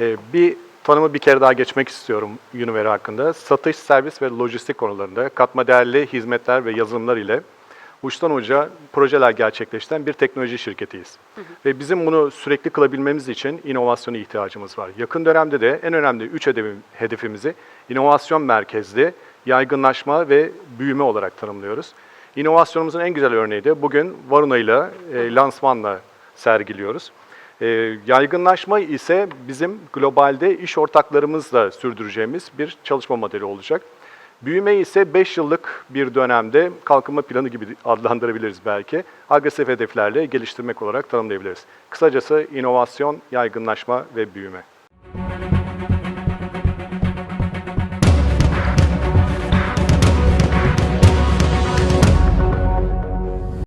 Ee, bir tanımı bir kere daha geçmek istiyorum Univeri hakkında. Satış, servis ve lojistik konularında katma değerli hizmetler ve yazılımlar ile uçtan uca projeler gerçekleştiren bir teknoloji şirketiyiz. Ve bizim bunu sürekli kılabilmemiz için inovasyona ihtiyacımız var. Yakın dönemde de en önemli üç hedefim- hedefimizi inovasyon merkezli, yaygınlaşma ve büyüme olarak tanımlıyoruz. İnovasyonumuzun en güzel örneği de bugün Varuna ile e, lansmanla sergiliyoruz. E, yaygınlaşma ise bizim globalde iş ortaklarımızla sürdüreceğimiz bir çalışma modeli olacak. Büyüme ise 5 yıllık bir dönemde kalkınma planı gibi adlandırabiliriz belki. Agresif hedeflerle geliştirmek olarak tanımlayabiliriz. Kısacası inovasyon, yaygınlaşma ve büyüme.